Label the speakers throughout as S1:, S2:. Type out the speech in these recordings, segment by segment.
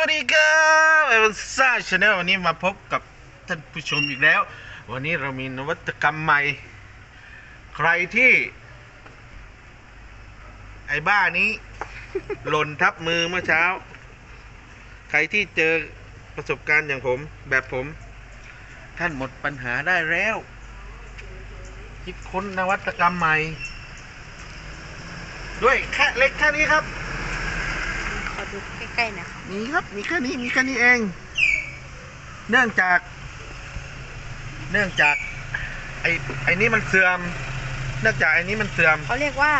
S1: วัสดีครับเอลซ่าชาแนลวันนี้มาพบกับท่านผู้ชมอีกแล้ว วันนี้เรามีนวัตกรรมใหม่ ใครที่ ไอ้บ้านี้ หล่นทับมือเมื่อเช้า ใครที่เจอประสบการณ์อย่างผม แบบผม ท่านหมดปัญหาได้แล้ว คิดค้นนวัตกรรมใหม่ ด้วยแค่เล็กแค่นี้ครับ
S2: ดูใกล้ๆหนะคะ
S1: มีครับมีแค่นี้มีแค่นี้เอง เนื่องจาก เนื่องจาก ไอ้ไอ้นี้มันเสื่อม เนื่องจากไอ้นี้มันเสื่อม
S2: เขาเรียกว่า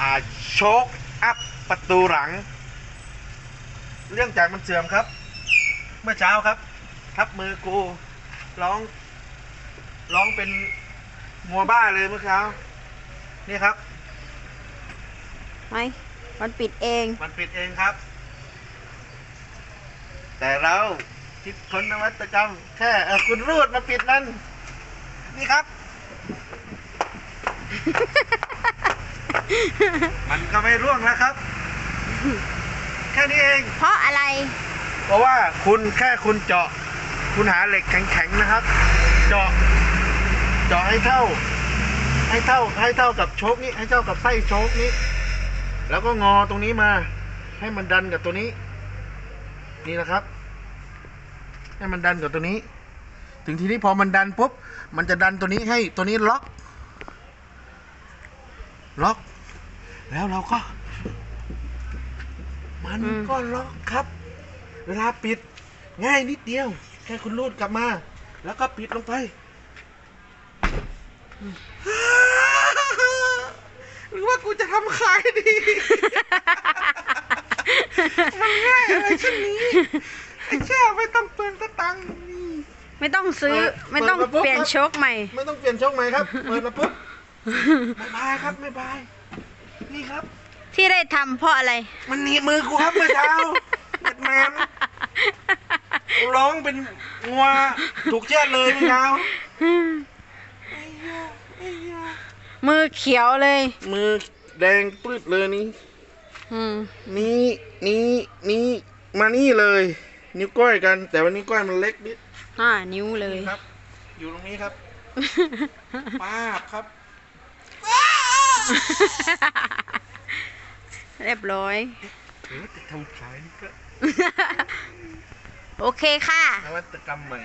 S1: อ่าโชคอัพประตูหลัง เรื่องจากมันเสื่อมครับ เมื่อเช้าครับ ทับมือกูร้อง ร้องเป็นงัวบ้าเลยเมื่อเช้า นี่ครับ
S2: ไม่ มันปิดเอง
S1: มันปิดเองครับ แต่เราคิดค้นนวัตกรรม แค่เอาคุณรูดมาปิดมัน นี่ครับ มันก็ไม่ร่วงแล้วครับ แค่นี้เอง
S2: เพราะอะไร
S1: เพราะว่าคุณแค่คุณเจาะ คุณหาเหล็กแข็งๆนะครับ เจาะ เจาะให้เท่า ให้เท่า ให้เท่ากับโชคนี้ ให้เท่ากับไส้โชคนี้ แล้วก็งอตรงนี้มา ให้มันดันกับตัวนี้ นี่นะครับ ให้มันดันกับตัวนี้ ถึงทีนี้พอมันดันปุ๊บ มันจะดันตัวนี้ให้ตัวนี้ล็อก ล็อก แล้วเราก็ มันก็ล็อกครับ เวลาปิด ง่ายนิดเดียว แค่คุณรูดกลับมา แล้วก็ปิดลงไปหรือว่ากูจะทำขายดี มันง่ายอะไรเช่นนี้ ไอ้แช่ไม่ต้องเปลืองสตังค์นี่
S2: ไม่ต้องซื้อ
S1: เปิด
S2: ไม่ต้อง
S1: เปิดมาปุ๊บ
S2: เปลี่ยน
S1: ครับ
S2: โชคใหม่
S1: ไม่ต้องเปลี่ยนช่องใหม่ครับเปิดมาปุ๊บไม่บายครับไม่บายนี่ครับ
S2: ที่ได้ทำเพราะอะไร
S1: มันหนีบมือกูครับเมื่อเช้าเด็ดแมนร้องเป็นงัวถูกเชือดเลยเมื่อเช้าไอ้ยาไอ้ยา
S2: มือเขียวเลย
S1: มือแดงปื้ดเลยนี่
S2: อืม
S1: นี่นี่นี่มานี่เลย นิ้วก้อยกัน แต่วันนี้วก้อยมันเล็กนิด
S2: ห้านิ้วเลย
S1: ครับ อยู่ตรงนี้ครับป้าบครับ
S2: เรียบร้อย
S1: หรือว่าจะทำขายนี่ก็
S2: โอเคค่ะ
S1: นวัตกรรมใหม่